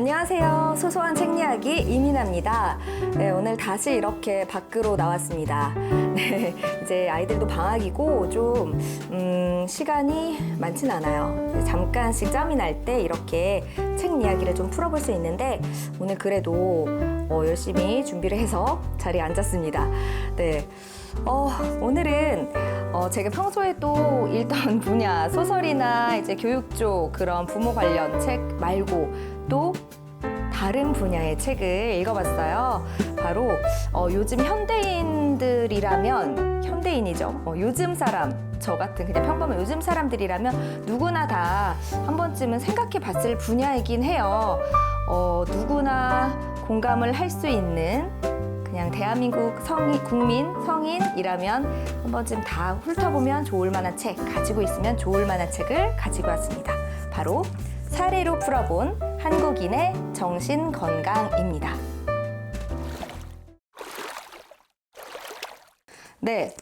안녕하세요. 소소한 책 이야기 이민아입니다. 네, 오늘 다시 이렇게 밖으로 나왔습니다. 네, 이제 아이들도 방학이고 좀 음, 시간이 많진 않아요. 잠깐씩 짬이 날 때 이렇게 책 이야기를 좀 풀어볼 수 있는데 오늘 그래도 어, 열심히 준비를 해서 자리에 앉았습니다. 네. 어, 오늘은 어, 제가 평소에 또 읽던 분야 소설이나 이제 교육 쪽 그런 부모 관련 책 말고 또 다른 분야의 책을 읽어봤어요. 바로 어, 요즘 현대인들이라면 현대인이죠. 어, 요즘 사람 저 같은 그냥 평범한 요즘 사람들이라면 누구나 다 한 번쯤은 생각해 봤을 분야이긴 해요. 어, 누구나 공감을 할 수 있는 그냥 대한민국 성인, 국민, 성인이라면 한 번쯤 다 훑어보면 좋을 만한 책, 가지고 있으면 좋을 만한 책을 가지고 왔습니다. 바로 사례로 풀어본 한국인의 정신 건강입니다. 네.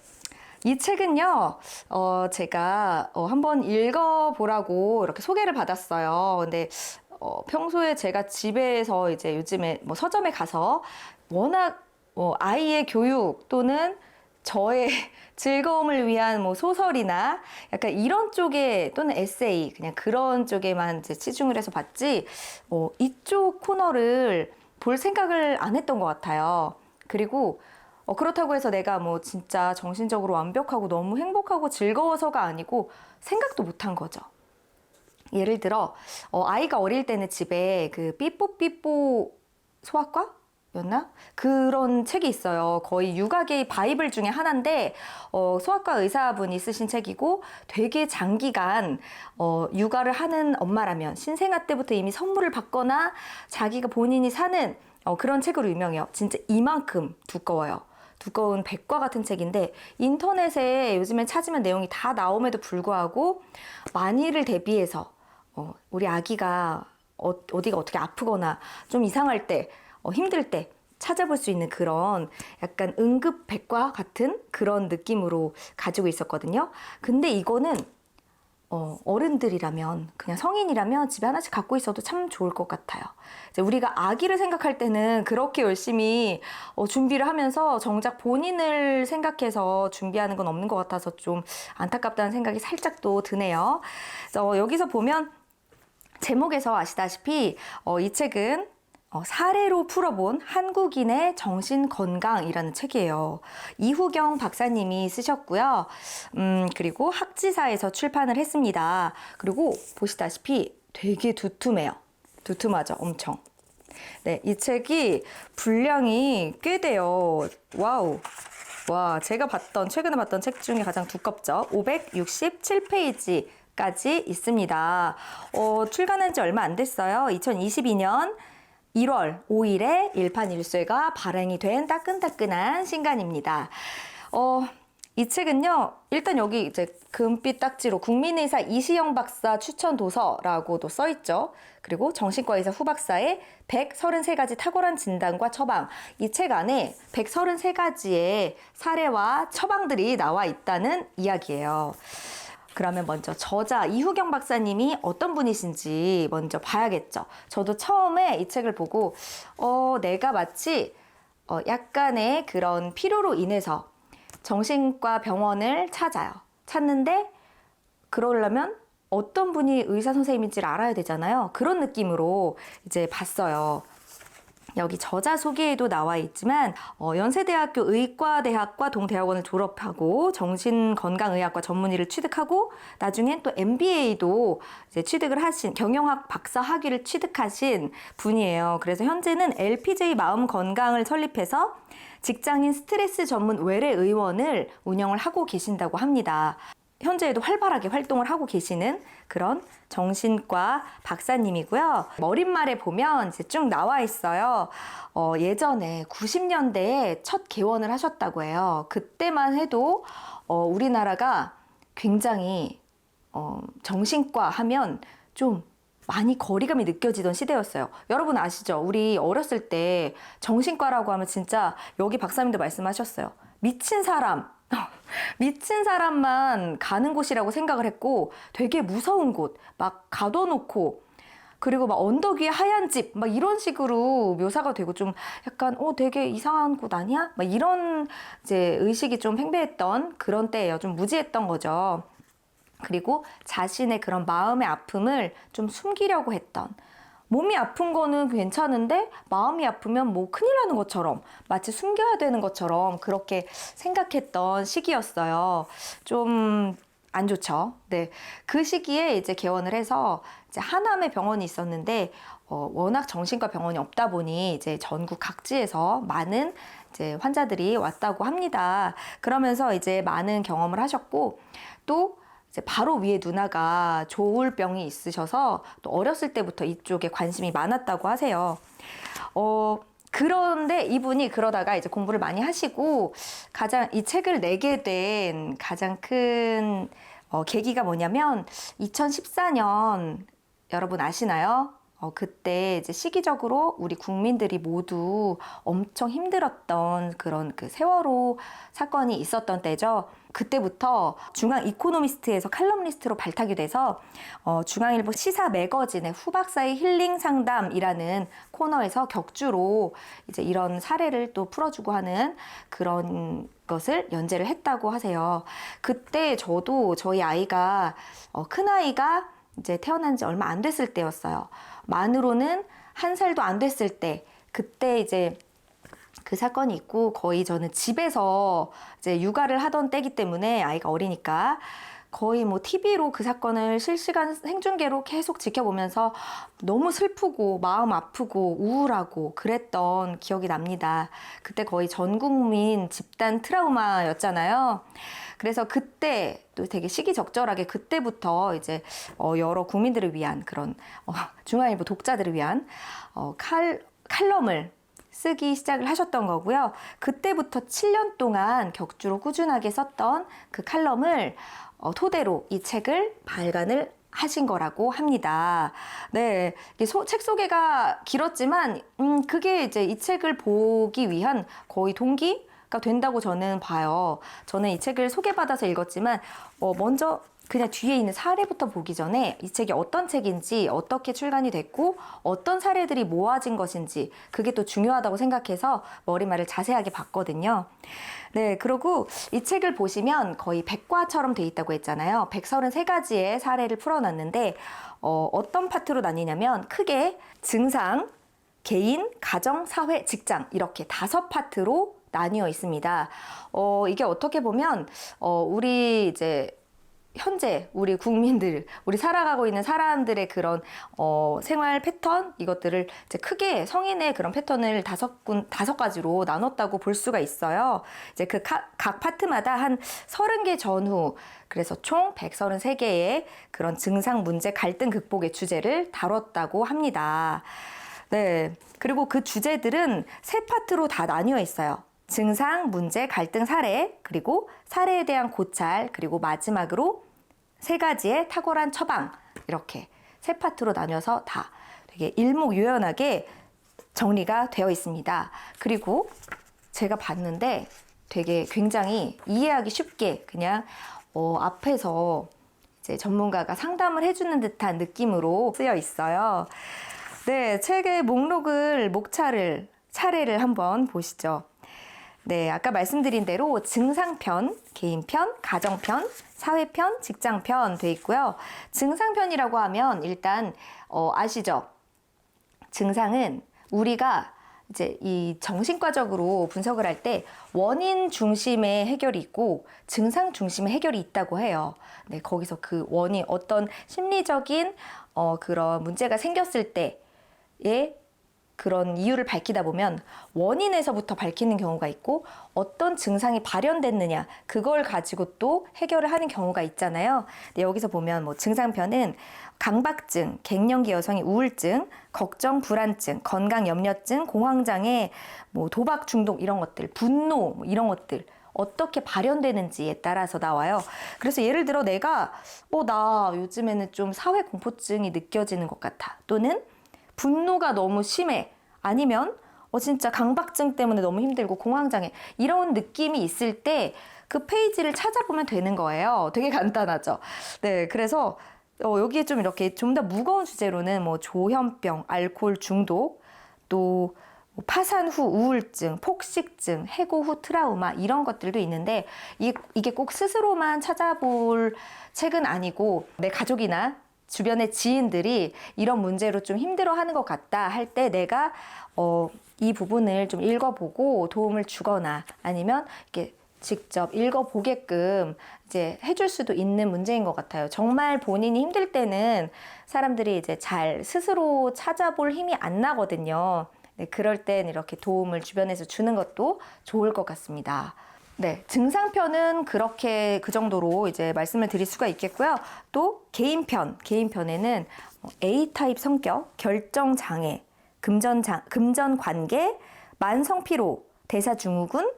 이 책은요, 어, 제가 어, 한번 읽어보라고 이렇게 소개를 받았어요. 근데 어, 평소에 제가 집에서 이제 요즘에 뭐 서점에 가서 워낙 뭐 아이의 교육 또는 저의 즐거움을 위한 뭐 소설이나 약간 이런 쪽에 또는 에세이 그냥 그런 쪽에만 이제 치중을 해서 봤지 어, 이쪽 코너를 볼 생각을 안 했던 것 같아요. 그리고 어, 그렇다고 해서 내가 뭐 진짜 정신적으로 완벽하고 너무 행복하고 즐거워서가 아니고 생각도 못 한 거죠. 예를 들어 어, 아이가 어릴 때는 집에 그 삐뽀삐뽀 소아과 였나? 그런 책이 있어요. 거의 육아계의 바이블 중에 하나인데, 어, 소아과 의사분이 쓰신 책이고, 되게 장기간, 어, 육아를 하는 엄마라면, 신생아 때부터 이미 선물을 받거나, 자기가 본인이 사는, 어, 그런 책으로 유명해요. 진짜 이만큼 두꺼워요. 두꺼운 백과 같은 책인데, 인터넷에 요즘엔 찾으면 내용이 다 나옴에도 불구하고, 만일을 대비해서, 어, 우리 아기가 어, 어디가 어떻게 아프거나, 좀 이상할 때, 어, 힘들 때 찾아볼 수 있는 그런 약간 응급 백과 같은 그런 느낌으로 가지고 있었거든요. 근데 이거는 어, 어른들이라면 그냥 성인이라면 집에 하나씩 갖고 있어도 참 좋을 것 같아요. 우리가 아기를 생각할 때는 그렇게 열심히 어, 준비를 하면서 정작 본인을 생각해서 준비하는 건 없는 것 같아서 좀 안타깝다는 생각이 살짝 또 드네요. 그래서 여기서 보면 제목에서 아시다시피 어, 이 책은 어, 사례로 풀어본 한국인의 정신 건강이라는 책이에요. 이후경 박사님이 쓰셨고요. 음, 그리고 학지사에서 출판을 했습니다. 그리고 보시다시피 되게 두툼해요. 두툼하죠, 엄청. 네, 이 책이 분량이 꽤 돼요. 와우. 와, 제가 봤던, 최근에 봤던 책 중에 가장 두껍죠. 567페이지까지 있습니다. 어, 출간한 지 얼마 안 됐어요. 2022년 1월 5일에 일판일쇄가 발행이 된 따끈따끈한 신간입니다. 어, 이 책은요, 일단 여기 이제 금빛 딱지로 국민의사 이시영 박사 추천 도서라고도 써있죠. 그리고 정신과 의사 후박사의 133가지 탁월한 진단과 처방. 이 책 안에 133가지의 사례와 처방들이 나와 있다는 이야기예요. 그러면 먼저 저자 이후경 박사님이 어떤 분이신지 먼저 봐야겠죠. 저도 처음에 이 책을 보고 어, 내가 마치 어, 약간의 그런 필요로 인해서 정신과 병원을 찾아요. 찾는데 그러려면 어떤 분이 의사 선생님인지를 알아야 되잖아요. 그런 느낌으로 이제 봤어요. 여기 저자 소개에도 나와 있지만 어, 연세대학교 의과대학과 동대학원을 졸업하고 정신건강의학과 전문의를 취득하고 나중엔 또 MBA도 이제 취득을 하신 경영학 박사 학위를 취득하신 분이에요. 그래서 현재는 LPJ 마음 건강을 설립해서 직장인 스트레스 전문 외래 의원을 운영을 하고 계신다고 합니다. 현재에도 활발하게 활동을 하고 계시는 그런 정신과 박사님이고요. 머릿말에 보면 이제 쭉 나와 있어요. 어, 예전에 90년대에 첫 개원을 하셨다고 해요. 그때만 해도 어, 우리나라가 굉장히 어, 정신과 하면 좀 많이 거리감이 느껴지던 시대였어요. 여러분 아시죠? 우리 어렸을 때 정신과라고 하면 진짜 여기 박사님도 말씀하셨어요. 미친 사람, 미친 사람만 가는 곳이라고 생각을 했고 되게 무서운 곳, 막 가둬놓고 그리고 막 언덕 위에 하얀 집, 막 이런 식으로 묘사가 되고 좀 약간, 어, 되게 이상한 곳 아니야? 막 이런 이제 의식이 좀 팽배했던 그런 때예요. 좀 무지했던 거죠. 그리고 자신의 그런 마음의 아픔을 좀 숨기려고 했던. 몸이 아픈 거는 괜찮은데 마음이 아프면 뭐 큰일 나는 것처럼 마치 숨겨야 되는 것처럼 그렇게 생각했던 시기였어요. 좀 안 좋죠. 네. 그 시기에 이제 개원을 해서 이제 하남에 병원이 있었는데 어, 워낙 정신과 병원이 없다 보니 이제 전국 각지에서 많은 이제 환자들이 왔다고 합니다. 그러면서 이제 많은 경험을 하셨고 또 바로 위에 누나가 조울병이 있으셔서 또 어렸을 때부터 이쪽에 관심이 많았다고 하세요. 어, 그런데 이분이 그러다가 이제 공부를 많이 하시고 가장 이 책을 내게 된 가장 큰 어, 계기가 뭐냐면 2014년 여러분 아시나요? 어, 그때 이제 시기적으로 우리 국민들이 모두 엄청 힘들었던 그런 그 세월호 사건이 있었던 때죠. 그때부터 중앙 이코노미스트에서 칼럼니스트로 발탁이 돼서 어, 중앙일보 시사 매거진의 후박사의 힐링 상담이라는 코너에서 격주로 이제 이런 사례를 또 풀어주고 하는 그런 것을 연재를 했다고 하세요. 그때 저도 저희 아이가 어, 큰 아이가 이제 태어난 지 얼마 안 됐을 때였어요. 만으로는 한 살도 안 됐을 때 그때 이제 그 사건이 있고 거의 저는 집에서 이제 육아를 하던 때기 때문에 아이가 어리니까 거의 뭐 TV로 그 사건을 실시간 생중계로 계속 지켜보면서 너무 슬프고 마음 아프고 우울하고 그랬던 기억이 납니다. 그때 거의 전 국민 집단 트라우마였잖아요. 그래서 그때 또 되게 시기적절하게 그때부터 이제 어 여러 국민들을 위한 그런 어 중앙일보 독자들을 위한 어 칼, 칼럼을 쓰기 시작을 하셨던 거고요. 그때부터 7년 동안 격주로 꾸준하게 썼던 그 칼럼을 어, 토대로 이 책을 발간을 하신 거라고 합니다. 네. 소, 책 소개가 길었지만, 음, 그게 이제 이 책을 보기 위한 거의 동기가 된다고 저는 봐요. 저는 이 책을 소개받아서 읽었지만, 어, 먼저 그냥 뒤에 있는 사례부터 보기 전에 이 책이 어떤 책인지, 어떻게 출간이 됐고, 어떤 사례들이 모아진 것인지, 그게 또 중요하다고 생각해서 머리말을 자세하게 봤거든요. 네, 그리고 이 책을 보시면 거의 백과처럼 돼 있다고 했잖아요. 133가지의 사례를 풀어놨는데, 어, 어떤 파트로 나뉘냐면, 크게 증상, 개인, 가정, 사회, 직장, 이렇게 다섯 파트로 나뉘어 있습니다. 어, 이게 어떻게 보면, 어, 우리 이제 현재 우리 국민들, 우리 살아가고 있는 사람들의 그런 어, 생활 패턴 이것들을 이제 크게 성인의 그런 패턴을 다섯 군 다섯 가지로 나눴다고 볼 수가 있어요. 이제 그 각 파트마다 한 서른 개 전후 그래서 총 133개의 그런 증상 문제 갈등 극복의 주제를 다뤘다고 합니다. 네. 그리고 그 주제들은 세 파트로 다 나뉘어 있어요. 증상, 문제, 갈등, 사례, 그리고 사례에 대한 고찰, 그리고 마지막으로 세 가지의 탁월한 처방 이렇게 세 파트로 나뉘어서 다 되게 일목요연하게 정리가 되어 있습니다. 그리고 제가 봤는데 되게 굉장히 이해하기 쉽게 그냥 어, 앞에서 이제 전문가가 상담을 해주는 듯한 느낌으로 쓰여 있어요. 네, 책의 목록을 목차를 차례를 한번 보시죠. 네, 아까 말씀드린 대로 증상편, 개인편, 가정편, 사회편, 직장편 돼 있고요. 증상편이라고 하면 일단 어, 아시죠? 증상은 우리가 이제 이 정신과적으로 분석을 할 때 원인 중심의 해결이 있고 증상 중심의 해결이 있다고 해요. 네, 거기서 그 원인 어떤 심리적인 어, 그런 문제가 생겼을 때의 그런 이유를 밝히다 보면 원인에서부터 밝히는 경우가 있고 어떤 증상이 발현됐느냐 그걸 가지고 또 해결을 하는 경우가 있잖아요. 근데 여기서 보면 뭐 증상편은 강박증, 갱년기 여성의 우울증, 걱정, 불안증, 건강 염려증, 공황장애, 뭐 도박 중독 이런 것들, 분노 뭐 이런 것들 어떻게 발현되는지에 따라서 나와요. 그래서 예를 들어 내가 어 나 요즘에는 좀 사회 공포증이 느껴지는 것 같아. 또는 분노가 너무 심해. 아니면 어 진짜 강박증 때문에 너무 힘들고 공황장애 이런 느낌이 있을 때 그 페이지를 찾아보면 되는 거예요. 되게 간단하죠. 네, 그래서 어, 여기에 좀 이렇게 좀 더 무거운 주제로는 뭐 조현병, 알코올 중독, 또뭐 파산 후 우울증, 폭식증, 해고 후 트라우마 이런 것들도 있는데 이, 이게 꼭 스스로만 찾아볼 책은 아니고 내 가족이나 주변의 지인들이 이런 문제로 좀 힘들어하는 것 같다 할 때 내가 어, 이 부분을 좀 읽어보고 도움을 주거나 아니면 이렇게 직접 읽어보게끔 이제 해줄 수도 있는 문제인 것 같아요. 정말 본인이 힘들 때는 사람들이 이제 잘 스스로 찾아볼 힘이 안 나거든요. 네, 그럴 땐 이렇게 도움을 주변에서 주는 것도 좋을 것 같습니다. 네, 증상편은 그렇게 그 정도로 이제 말씀을 드릴 수가 있겠고요. 또 개인편, 개인편에는 뭐 A타입 성격, 결정 장애, 금전 장, 금전 관계, 만성 피로, 대사 증후군,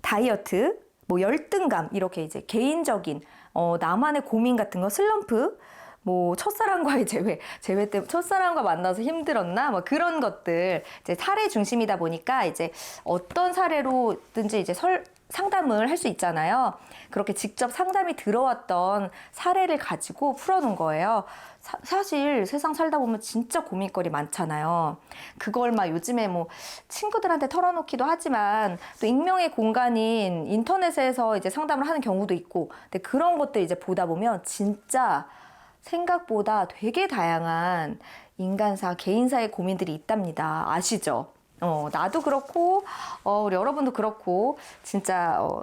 다이어트, 뭐 열등감 이렇게 이제 개인적인 어, 나만의 고민 같은 거 슬럼프 뭐 첫사랑과의 재회, 재회 때 첫사랑과 만나서 힘들었나 뭐 그런 것들 이제 사례 중심이다 보니까 이제 어떤 사례로든지 이제 설, 상담을 할 수 있잖아요. 그렇게 직접 상담이 들어왔던 사례를 가지고 풀어놓은 거예요. 사, 실 세상 살다 보면 진짜 고민거리 많잖아요. 그걸 막 요즘에 뭐 친구들한테 털어놓기도 하지만 또 익명의 공간인 인터넷에서 이제 상담을 하는 경우도 있고, 근데 그런 것들 이제 보다 보면 진짜 생각보다 되게 다양한 인간사, 개인사의 고민들이 있답니다. 아시죠? 어, 나도 그렇고, 어, 우리 여러분도 그렇고, 진짜, 어,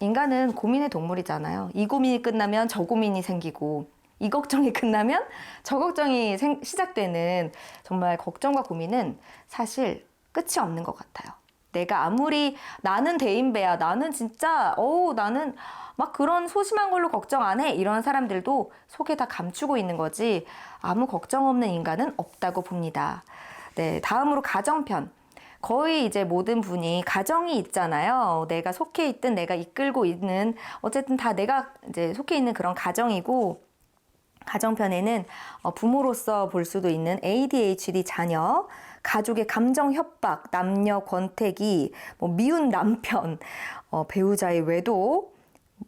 인간은 고민의 동물이잖아요. 이 고민이 끝나면 저 고민이 생기고, 이 걱정이 끝나면 저 걱정이 생, 시작되는 정말 걱정과 고민은 사실 끝이 없는 것 같아요. 내가 아무리 나는 대인배야, 나는 진짜, 어우, 나는 막 그런 소심한 걸로 걱정 안 해. 이런 사람들도 속에 다 감추고 있는 거지 아무 걱정 없는 인간은 없다고 봅니다. 네, 다음으로 가정편. 거의 이제 모든 분이 가정이 있잖아요. 내가 속해 있든 내가 이끌고 있는 어쨌든 다 내가 이제 속해 있는 그런 가정이고 가정편에는 어, 부모로서 볼 수도 있는 ADHD 자녀, 가족의 감정 협박, 남녀 권태기, 뭐 미운 남편, 어, 배우자의 외도,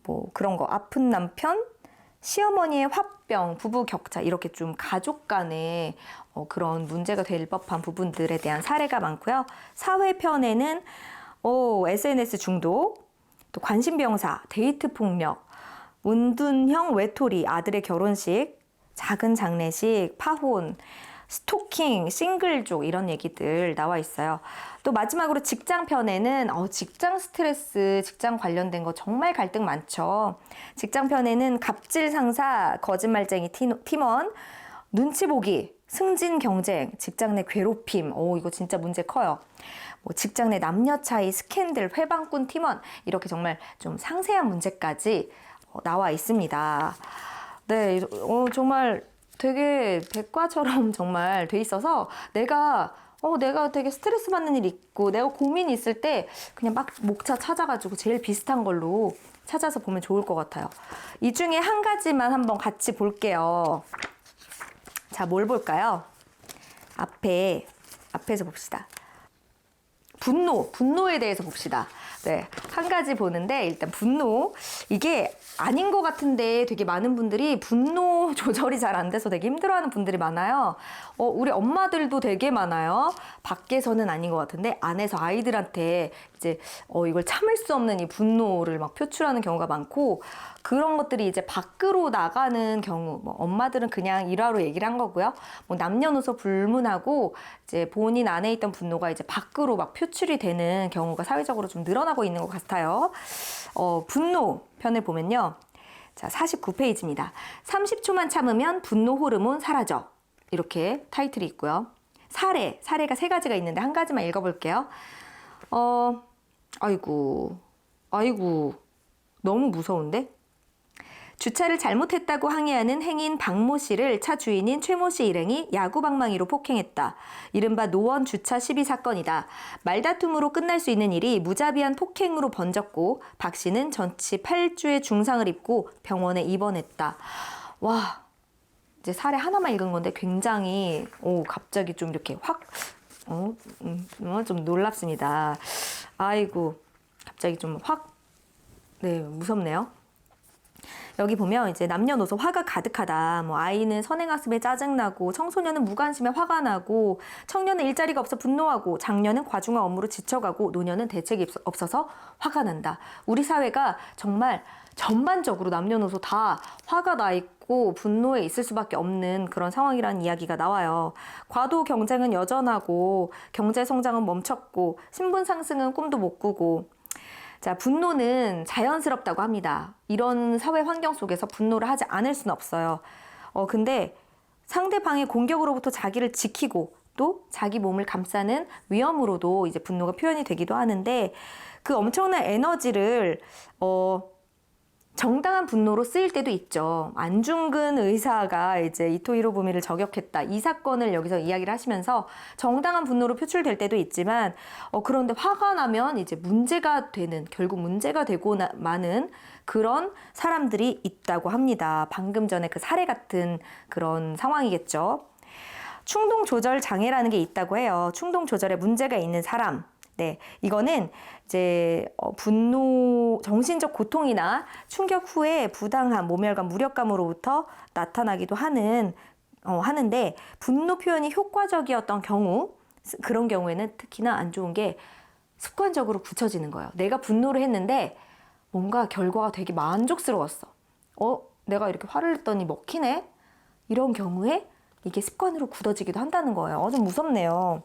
뭐 그런 거 아픈 남편, 시어머니의 화병, 부부 격차 이렇게 좀 가족 간에 어, 그런 문제가 될 법한 부분들에 대한 사례가 많고요. 사회편에는 어, SNS 중독, 또 관심병사, 데이트 폭력, 문둔형 외톨이, 아들의 결혼식, 작은 장례식, 파혼, 스토킹, 싱글족 이런 얘기들 나와 있어요. 또 마지막으로 직장 편에는 어, 직장 스트레스, 직장 관련된 거 정말 갈등 많죠. 직장 편에는 갑질 상사, 거짓말쟁이 팀원, 눈치 보기, 승진 경쟁, 직장 내 괴롭힘, 오 이거 진짜 문제 커요. 뭐 직장 내 남녀 차이, 스캔들, 회방꾼 팀원 이렇게 정말 좀 상세한 문제까지 어, 나와 있습니다. 네, 어, 정말 되게 백과처럼 정말 돼 있어서 내가 어, 내가 되게 스트레스 받는 일 있고 내가 고민이 있을 때 그냥 막 목차 찾아가지고 제일 비슷한 걸로 찾아서 보면 좋을 것 같아요. 이 중에 한 가지만 한번 같이 볼게요. 자, 뭘 볼까요? 앞에, 앞에서 봅시다. 분노, 분노에 대해서 봅시다. 네, 한 가지 보는데 일단 분노 이게 아닌 것 같은데 되게 많은 분들이 분노 조절이 잘 안 돼서 되게 힘들어하는 분들이 많아요. 어, 우리 엄마들도 되게 많아요. 밖에서는 아닌 것 같은데 안에서 아이들한테 이제 어, 이걸 참을 수 없는 이 분노를 막 표출하는 경우가 많고 그런 것들이 이제 밖으로 나가는 경우, 뭐 엄마들은 그냥 일화로 얘기를 한 거고요. 뭐 남녀노소 불문하고 이제 본인 안에 있던 분노가 이제 밖으로 막 표 출이 되는 경우가 사회적으로 좀 늘어나고 있는 것 같아요. 어, 분노 편을 보면요. 자, 49페이지입니다. 30초만 참으면 분노 호르몬 사라져. 이렇게 타이틀이 있고요. 사례, 사례가 세 가지가 있는데 한 가지만 읽어볼게요. 어, 아이고, 아이고, 너무 무서운데? 주차를 잘못했다고 항의하는 행인 박모 씨를 차 주인인 최모 씨 일행이 야구방망이로 폭행했다. 이른바 노원 주차 시비 사건이다. 말다툼으로 끝날 수 있는 일이 무자비한 폭행으로 번졌고 박 씨는 전치 8주의 중상을 입고 병원에 입원했다. 와, 이제 사례 하나만 읽은 건데 굉장히 오 갑자기 좀 이렇게 확 어, 음, 어, 좀 놀랍습니다. 아이고 갑자기 좀 확 네 무섭네요. 여기 보면 이제 남녀노소 화가 가득하다. 뭐 아이는 선행학습에 짜증나고 청소년은 무관심에 화가 나고 청년은 일자리가 없어 분노하고 장년은 과중한 업무로 지쳐가고 노년은 대책이 없- 없어서 화가 난다. 우리 사회가 정말 전반적으로 남녀노소 다 화가 나 있고 분노에 있을 수밖에 없는 그런 상황이라는 이야기가 나와요. 과도 경쟁은 여전하고 경제 성장은 멈췄고 신분 상승은 꿈도 못 꾸고 자, 분노는 자연스럽다고 합니다. 이런 사회 환경 속에서 분노를 하지 않을 수는 없어요. 어, 근데 상대방의 공격으로부터 자기를 지키고 또 자기 몸을 감싸는 위험으로도 이제 분노가 표현이 되기도 하는데 그 엄청난 에너지를 어, 정당한 분노로 쓰일 때도 있죠. 안중근 의사가 이제 이토 히로부미를 저격했다. 이 사건을 여기서 이야기를 하시면서 정당한 분노로 표출될 때도 있지만, 어, 그런데 화가 나면 이제 문제가 되는, 결국 문제가 되고 나, 마는 그런 사람들이 있다고 합니다. 방금 전에 그 사례 같은 그런 상황이겠죠. 충동 조절 장애라는 게 있다고 해요. 충동 조절에 문제가 있는 사람. 네, 이거는 이제 어, 분노, 정신적 고통이나 충격 후에 부당한 모멸감, 무력감으로부터 나타나기도 하는 어, 하는데 분노 표현이 효과적이었던 경우 그런 경우에는 특히나 안 좋은 게 습관적으로 굳혀지는 거예요. 내가 분노를 했는데 뭔가 결과가 되게 만족스러웠어. 어, 내가 이렇게 화를 냈더니 먹히네? 이런 경우에 이게 습관으로 굳어지기도 한다는 거예요. 어, 좀 무섭네요.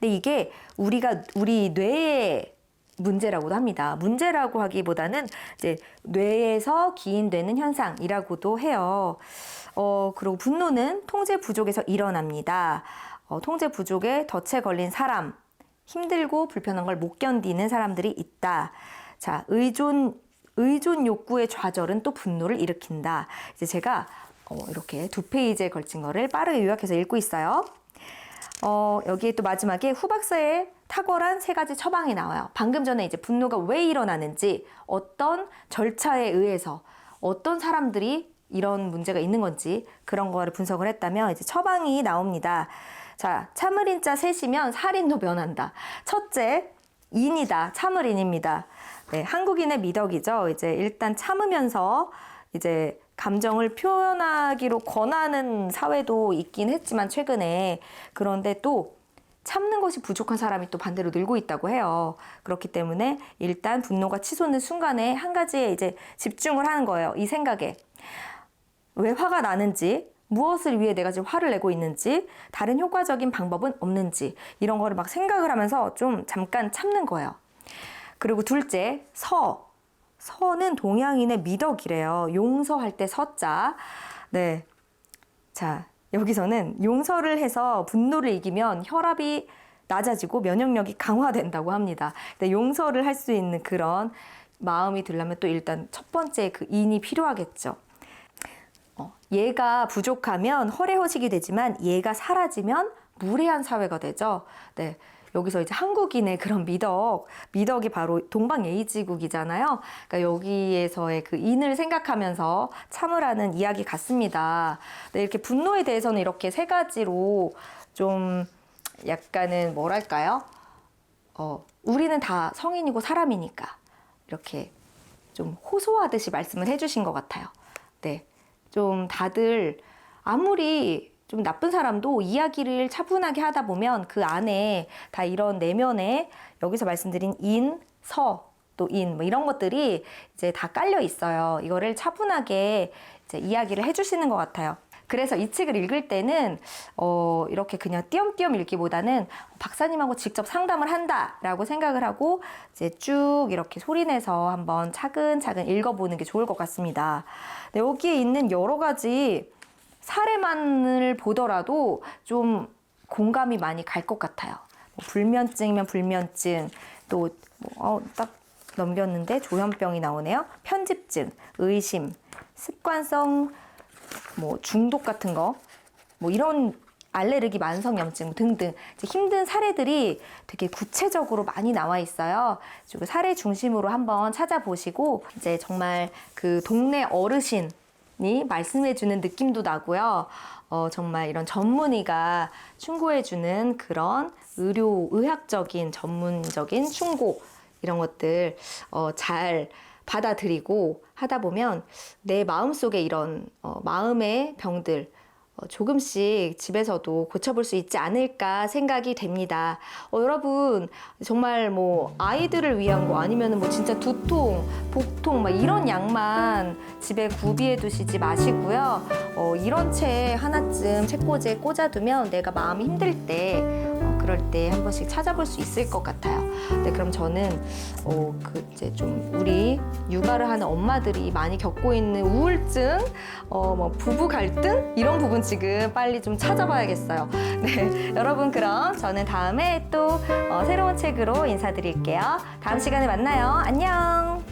근데 이게 우리가 우리 뇌의 문제라고도 합니다. 문제라고 하기보다는 이제 뇌에서 기인되는 현상이라고도 해요. 어, 그리고 분노는 통제 부족에서 일어납니다. 어, 통제 부족에 덫에 걸린 사람, 힘들고 불편한 걸 못 견디는 사람들이 있다. 자, 의존 의존 욕구의 좌절은 또 분노를 일으킨다. 이제 제가 어, 이렇게 두 페이지에 걸친 거를 빠르게 요약해서 읽고 있어요. 어, 여기에 또 마지막에 후박사의 탁월한 세 가지 처방이 나와요. 방금 전에 이제 분노가 왜 일어나는지, 어떤 절차에 의해서, 어떤 사람들이 이런 문제가 있는 건지, 그런 거를 분석을 했다면 이제 처방이 나옵니다. 자, 참을인자 셋이면 살인도 변한다. 첫째, 인이다. 참을인입니다. 네, 한국인의 미덕이죠. 이제 일단 참으면서 이제 감정을 표현하기로 권하는 사회도 있긴 했지만 최근에 그런데 또 참는 것이 부족한 사람이 또 반대로 늘고 있다고 해요. 그렇기 때문에 일단 분노가 치솟는 순간에 한 가지에 이제 집중을 하는 거예요. 이 생각에. 왜 화가 나는지, 무엇을 위해 내가 지금 화를 내고 있는지, 다른 효과적인 방법은 없는지, 이런 거를 막 생각을 하면서 좀 잠깐 참는 거예요. 그리고 둘째, 서. 서는 동양인의 미덕이래요. 용서할 때 서자. 네. 자, 여기서는 용서를 해서 분노를 이기면 혈압이 낮아지고 면역력이 강화된다고 합니다. 근데 용서를 할 수 있는 그런 마음이 들려면 또 일단 첫 번째 그 인이 필요하겠죠. 어, 얘가 부족하면 허례허식이 되지만 얘가 사라지면 무례한 사회가 되죠. 네. 여기서 이제 한국인의 그런 미덕, 미덕이 바로 동방예의지국이잖아요. 그러니까 여기에서의 그 인을 생각하면서 참으라는 이야기 같습니다. 네, 이렇게 분노에 대해서는 이렇게 세 가지로 좀 약간은 뭐랄까요? 어, 우리는 다 성인이고 사람이니까 이렇게 좀 호소하듯이 말씀을 해주신 것 같아요. 네. 좀 다들 아무리 좀 나쁜 사람도 이야기를 차분하게 하다 보면 그 안에 다 이런 내면에 여기서 말씀드린 인, 서, 또 인, 뭐 이런 것들이 이제 다 깔려 있어요. 이거를 차분하게 이제 이야기를 해주시는 것 같아요. 그래서 이 책을 읽을 때는 어 이렇게 그냥 띄엄띄엄 읽기보다는 박사님하고 직접 상담을 한다라고 생각을 하고 이제 쭉 이렇게 소리내서 한번 차근차근 읽어보는 게 좋을 것 같습니다. 네, 여기에 있는 여러 가지 사례만을 보더라도 좀 공감이 많이 갈 것 같아요. 뭐 불면증이면 불면증, 또, 뭐, 어, 딱 넘겼는데 조현병이 나오네요. 편집증, 의심, 습관성, 뭐, 중독 같은 거, 뭐, 이런 알레르기, 만성염증 등등 힘든 사례들이 되게 구체적으로 많이 나와 있어요. 그 사례 중심으로 한번 찾아보시고 이제 정말 그 동네 어르신 이 말씀해주는 느낌도 나고요. 어, 정말 이런 전문의가 충고해주는 그런 의료, 의학적인 전문적인 충고 이런 것들 어, 잘 받아들이고 하다 보면 내 마음속에 이런 어, 마음의 병들 어, 조금씩 집에서도 고쳐볼 수 있지 않을까 생각이 됩니다. 어, 여러분 정말 뭐 아이들을 위한 거 아니면 뭐 진짜 두통, 복통 막 이런 약만 집에 구비해 두시지 마시고요. 어, 이런 책 하나쯤 책꽂이에 꽂아두면 내가 마음이 힘들 때 어, 그럴 때 한 번씩 찾아볼 수 있을 것 같아요. 네, 그럼 저는 어, 그 이제 좀 우리 육아를 하는 엄마들이 많이 겪고 있는 우울증, 어, 뭐 부부 갈등 이런 부분 지금 빨리 좀 찾아봐야겠어요. 네, 여러분 그럼 저는 다음에 또 어, 새로운 책으로 인사드릴게요. 다음 시간에 만나요. 안녕.